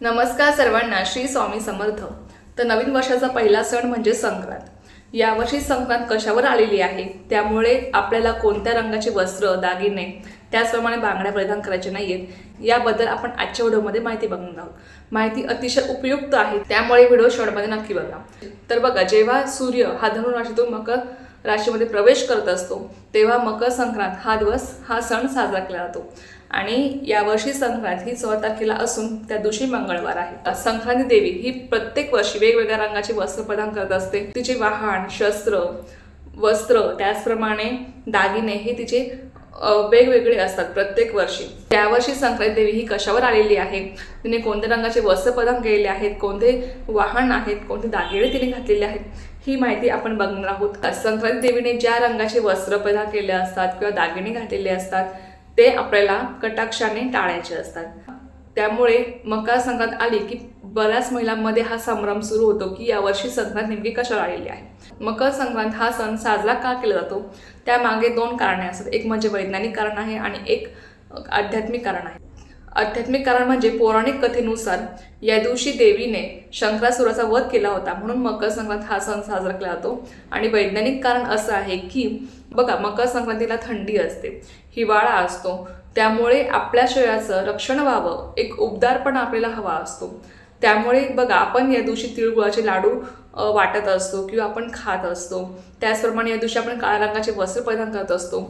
नमस्कार सर्वांना श्री स्वामी समर्थ. तर नवीन वर्षाचा पहिला सण म्हणजे संक्रांत. यावर्षी संक्रांत कशावर आलेली आहे? त्यामुळे आपल्याला कोणत्या रंगाचे वस्त्र दागिने त्याचप्रमाणे बांगड्या परिधान करायचे नाहीयेत याबद्दल आपण आजच्या व्हिडिओमध्ये माहिती बघणार आहोत माहिती अतिशय उपयुक्त आहे त्यामुळे व्हिडिओ शॉर्टमध्ये नक्की बघा. तर बघा जेव्हा सूर्य हा धनुराशीतून मकर राशीमध्ये प्रवेश करत असतो तेव्हा मकर संक्रांत हा दिवस हा सण साजरा केला जातो. आणि यावर्षी संक्रांत ही सोळा तारखेला असून त्या दिवशी मंगळवार आहे. संक्रांती देवी ही प्रत्येक वर्षी वेगवेगळ्या रंगाचे वस्त्र प्रदान करत असते. तिचे वाहन शस्त्र वस्त्र त्याचप्रमाणे दागिने हे तिचे वेगवेगळे असतात प्रत्येक वर्षी. त्यावर्षी संक्रांती देवी ही कशावर आलेली आहे? तिने कोणत्या रंगाचे वस्त्रप्रदान केलेले आहेत? कोणते वाहन आहेत? कोणते दागिने तिने घातलेले आहेत? ही माहिती आपण बघणार आहोत. संक्रांती देवीने ज्या रंगाचे वस्त्र प्रदान केले असतात किंवा दागिने घातलेले असतात ते आपल्याला कटाक्षाने टाळायचे असतात. त्यामुळे मकर संक्रांत आली की बऱ्याच महिलांमध्ये हा संभ्रम सुरू होतो की यावर्षी संक्रांत नेमकी कशाला आलेली आहे? मकर संक्रांत हा सण साजरा का केला जातो? त्यामागे दोन कारणे असतात. एक म्हणजे वैज्ञानिक कारण आहे आणि एक आध्यात्मिक कारण आहे. आध्यात्मिक कारण म्हणजे पौराणिक कथेनुसार या दिवशी देवीने शंकरासुराचा वध केला होता. म्हणून मकर संक्रांत हा सण साजरा केला जातो. आणि वैज्ञानिक कारण असं आहे की बघा मकर संक्रांतीला थंडी असते. हिवाळा असतो. त्यामुळे आपल्या शरीराचं रक्षण व्हावं. एक उबदारपणा आपल्याला हवा असतो. त्यामुळे बघा आपण या दिवशी तिळगुळाचे लाडू वाटत असतो किंवा आपण खात असतो. त्याचप्रमाणे या दिवशी आपण काळ्या रंगाचे वस्त्र परिधान करत असतो.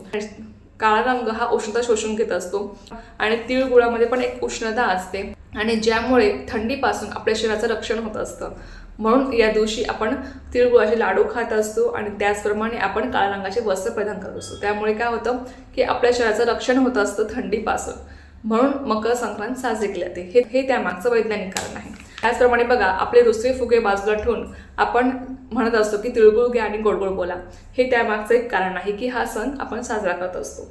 काळा रंग हा उष्णता शोषून घेत असतो आणि तिळगुळामध्ये पण एक उष्णता असते. आणि ज्यामुळे थंडीपासून आपल्या शरीराचं रक्षण होत असतं. म्हणून या दिवशी आपण तिळगुळाचे लाडू खात असतो आणि त्याचप्रमाणे आपण काळ्या रंगाचे वस्त्र परिधान करत असतो. त्यामुळे काय होतं की आपल्या शरीराचं रक्षण होत असतं थंडीपासून. म्हणून मकर संक्रांत साजरी केली जाते. हे हे त्यामागचं वैज्ञानिक कारण आहे. त्याचप्रमाणे बघा आपले रुसवे फुगे बाजूला ठेवून आपण म्हणत असतो की तिळगुळ घ्या आणि गोडगोड बोला. हे त्यामागचं एक कारण आहे की हा सण आपण साजरा करत असतो.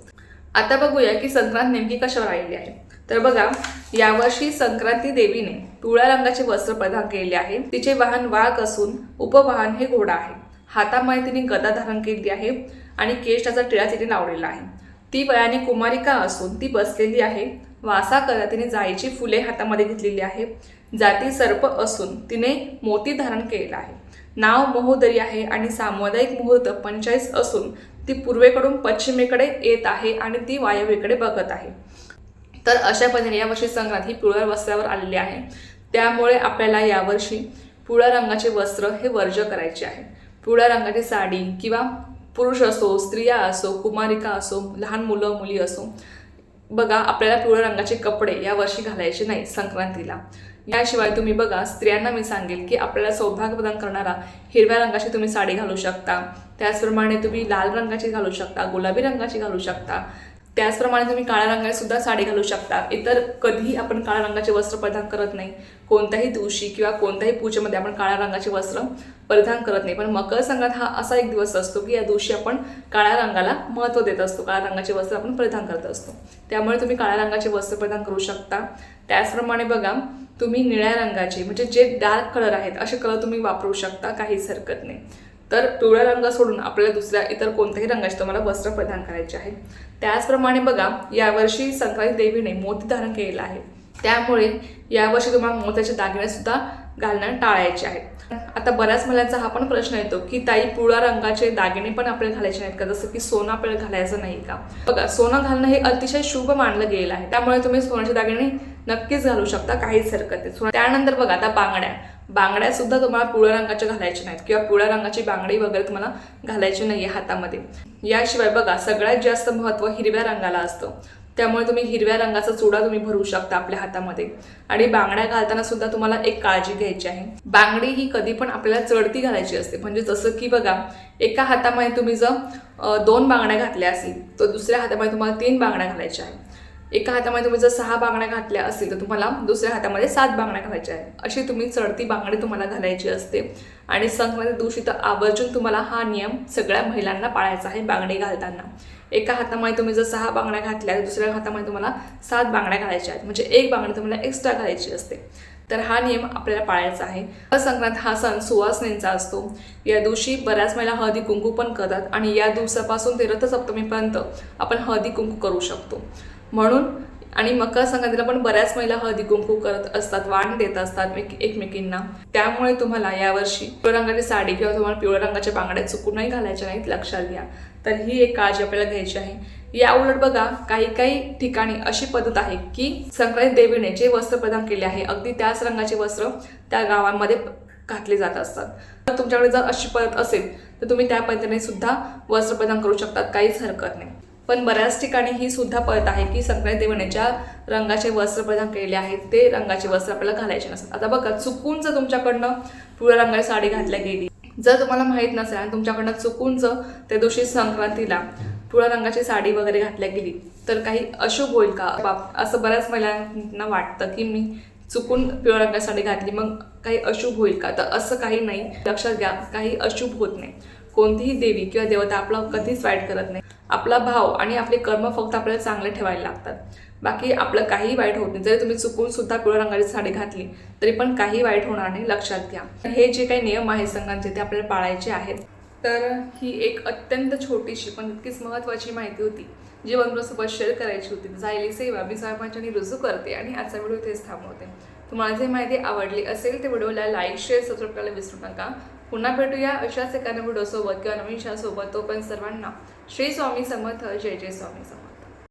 आता बघूया की संक्रांत नेमकी कशावर आलेली आहे. तर बघा यावर्षी संक्रांती देवीने पिवळ्या रंगाचे वस्त्र प्रदान केलेले आहे. तिचे वाहन वाघ असून उपवाहन हे घोडा आहे. हातामध्ये तिने गदा धारण केली आहे आणि केशाचा टिळा तिने लावलेला आहे. ती वयाने कुमारिका असून ती बसलेली आहे. वासा करत तिने जायची फुले हातामध्ये घेतलेली आहे. जाती सर्प असून तिने मोती धारण केलेला आहे. नाव महोदरी आहे आणि सामुदायिक मुहूर्त पंचाळीस असून ती पूर्वेकडून पश्चिमेकडे येत आहे आणि ती वायव्येकडे बघत आहे. तर अशा पद्धतीने यावर्षी संक्रांत ही पिवळ्या वस्त्रावर आलेली आहे. त्यामुळे आपल्याला यावर्षी पिवळ्या रंगाचे वस्त्र हे वर्ज करायचे आहे. पिवळ्या रंगाची साडी किंवा पुरुष असो स्त्रिया असो कुमारिका असो लहान मुलं मुली असो बघा आपल्याला पिवळ्या रंगाचे कपडे या वर्षी घालायचे नाही संक्रांतीला. याशिवाय तुम्ही बघा स्त्रियांना मी सांगेल की आपल्याला सौभाग्य प्रदान करणारा हिरव्या रंगाची तुम्ही साडी घालू शकता. त्याचप्रमाणे तुम्ही लाल रंगाची घालू शकता गुलाबी रंगाची घालू शकता. त्याचप्रमाणे तुम्ही काळ्या रंगाची सुद्धा साडी घालू शकता. इतर कधीही आपण काळ्या रंगाचे वस्त्र परिधान करत नाही. कोणत्याही दिवशी किंवा कोणत्याही पूजेमध्ये आपण काळ्या रंगाचे वस्त्र परिधान करत नाही. पण मकर संक्रांत हा असा एक दिवस असतो की या दिवशी आपण काळ्या रंगाला महत्त्व देत असतो. काळ्या रंगाचे वस्त्र आपण परिधान करत असतो. त्यामुळे तुम्ही काळ्या रंगाचे वस्त्र परिधान करू शकता. त्याचप्रमाणे बघा तुम्ही निळ्या रंगाचे म्हणजे जे डार्क कलर आहेत असे कलर तुम्ही वापरू शकता. काहीच हरकत नाही. तर पिवळा रंग सोडून आपल्याला दुसऱ्या इतर कोणत्याही रंगाचे तुम्हाला वस्त्र प्रदान करायचे आहे. त्याचप्रमाणे बघा यावर्षी संक्रांती देवीने मोती धारण केलेलं आहे. त्यामुळे यावर्षी तुम्हाला मोत्याचे दागिने सुद्धा घालणं टाळायचे आहे. आता बऱ्याच महिलांचा हा पण प्रश्न येतो की ताई पिवळ्या रंगाचे दागिने पण आपल्याला घालायचे नाहीत का? जसं की सोनं आपल्याला घालायचं नाही का? बघा सोनं घालणं हे अतिशय शुभ मानलं गेलं आहे. त्यामुळे तुम्ही सोन्याचे दागिने नक्कीच घालू शकता काहीच हरकत नाही. त्यानंतर बघा आता बांगड्या. बांगड्या सुद्धा तुम्हाला पिवळ्या रंगाच्या घालायच्या नाहीत किंवा पिवळ्या रंगाची बांगडी वगैरे तुम्हाला घालायची नाही हातामध्ये. याशिवाय बघा सगळ्यात जास्त महत्त्व हिरव्या रंगाला असतं. त्यामुळे तुम्ही हिरव्या रंगाचा चुडा तुम्ही भरू शकता आपल्या हातामध्ये. आणि बांगड्या घालताना सुद्धा तुम्हाला एक काळजी घ्यायची आहे. बांगडी ही कधी पण आपल्याला चढती घालायची असते. म्हणजे जसं की बघा एका हातामध्ये तुम्ही जर दोन बांगड्या घातल्या असतील तर दुसऱ्या हातामध्ये तुम्हाला तीन बांगड्या घालायच्या आहेत. एका हातामध्ये तुम्ही जर सहा बांगड्या घातल्या असतील तर तुम्हाला दुसऱ्या हातामध्ये सात बांगड्या घालायच्या आहेत. अशी तुम्ही चढती बांगडी तुम्हाला घालायची असते. आणि संक्रांती दिवशी तर आवर्जून तुम्हाला हा नियम सगळ्या महिलांना पाळायचा आहे बांगडी घालताना. एका हातामध्ये तुम्ही जर सहा बांगड्या घातल्या तर दुसऱ्या हातामध्ये तुम्हाला सात बांगड्या घालायच्या आहेत. म्हणजे एक बांगडी तुम्हाला एक्स्ट्रा घालायची असते. तर हा नियम आपल्याला पाळायचा आहे. संक्रांत हा सण सुवासनेचा असतो. या दिवशी बऱ्याच महिला हळदी कुंकू पण करतात आणि या दिवसापासून ते रथसप्तमीपर्यंत आपण हळदी कुंकू करू शकतो. म्हणून आणि मकर संक्रांतीला पण बऱ्याच महिला हळदी कुंकू करत असतात वाण देत असतात एकमेकींना. त्यामुळे तुम्हाला यावर्षी पिवळ्या रंगाची साडी किंवा तुम्हाला पिवळ्या रंगाच्या बांगड्या चुकूनही घालायच्या नाहीत लक्षात घ्या. तर ही एक काळजी आपल्याला घ्यायची आहे. या उलट बघा काही काही ठिकाणी अशी पद्धत आहे की संक्रांत देवीने जे वस्त्र प्रदान केले आहे अगदी त्याच रंगाचे वस्त्र त्या गावांमध्ये घातले जात असतात. तर तुमच्याकडे जर अशी पद्धत असेल तर तुम्ही त्या पद्धतीने सुद्धा वस्त्र प्रदान करू शकतात काहीच हरकत नाही. पण बऱ्याच ठिकाणी ही सुद्धा पळत आहे की संक्रांत देवीने ज्या रंगाचे वस्त्र प्रदान केलेले आहेत ते रंगाचे वस्त्र आपल्याला घालायचे नसतात. आता बघा चुकून जर तुमच्याकडनं पिवळ्या रंगाची साडी घातल्या गेली. जर तुम्हाला माहीत नसेल आणि तुमच्याकडनं चुकून जर त्या दिवशी संक्रांतीला पिवळ्या रंगाची साडी वगैरे घातल्या गेली तर काही अशुभ होईल का? बाप असं बऱ्याच महिलांना वाटतं की मी चुकून पिवळ्या रंगाची साडी घातली मग काही अशुभ होईल का? तर असं काही नाही. लक्षात घ्या काही अशुभ होत नाही. कोणतीही देवी किंवा देवता आपला कधीच वाईट करत नाही. आपला भाव आणि आपले कर्म फक्त आपल्याला चांगले ठेवायला लागतात. बाकी आपलं काही वाईट होत नाही. जरी तुम्ही चुकून सुद्धा पिवळ्या रंगाची साडी घातली तरी पण काही वाईट होणार नाही लक्षात घ्या. हे जे काही नियम आहेत संघांचे ते आपल्याला पाळायचे आहेत. तर ही एक अत्यंत छोटीशी पण इतकीच महत्त्वाची माहिती होती जी बंधूसोबत शेअर करायची होती. जायली सेवा मी साहेबांच्यानी रुजू करते आणि आजचा व्हिडिओ इथेच थांबवते. तुम्हाला जे माहिती आवडली असेल ते व्हिडिओला लाईक शेअर सबस्क्राईब करायला विसरू नका. पुन्हा भेटूया. अशाच एखाद्या व्हिडिओसोबत किंवा नवीन तो पण सर्वांना श्री स्वामी समर्थ. जय जय स्वामी समर्थ.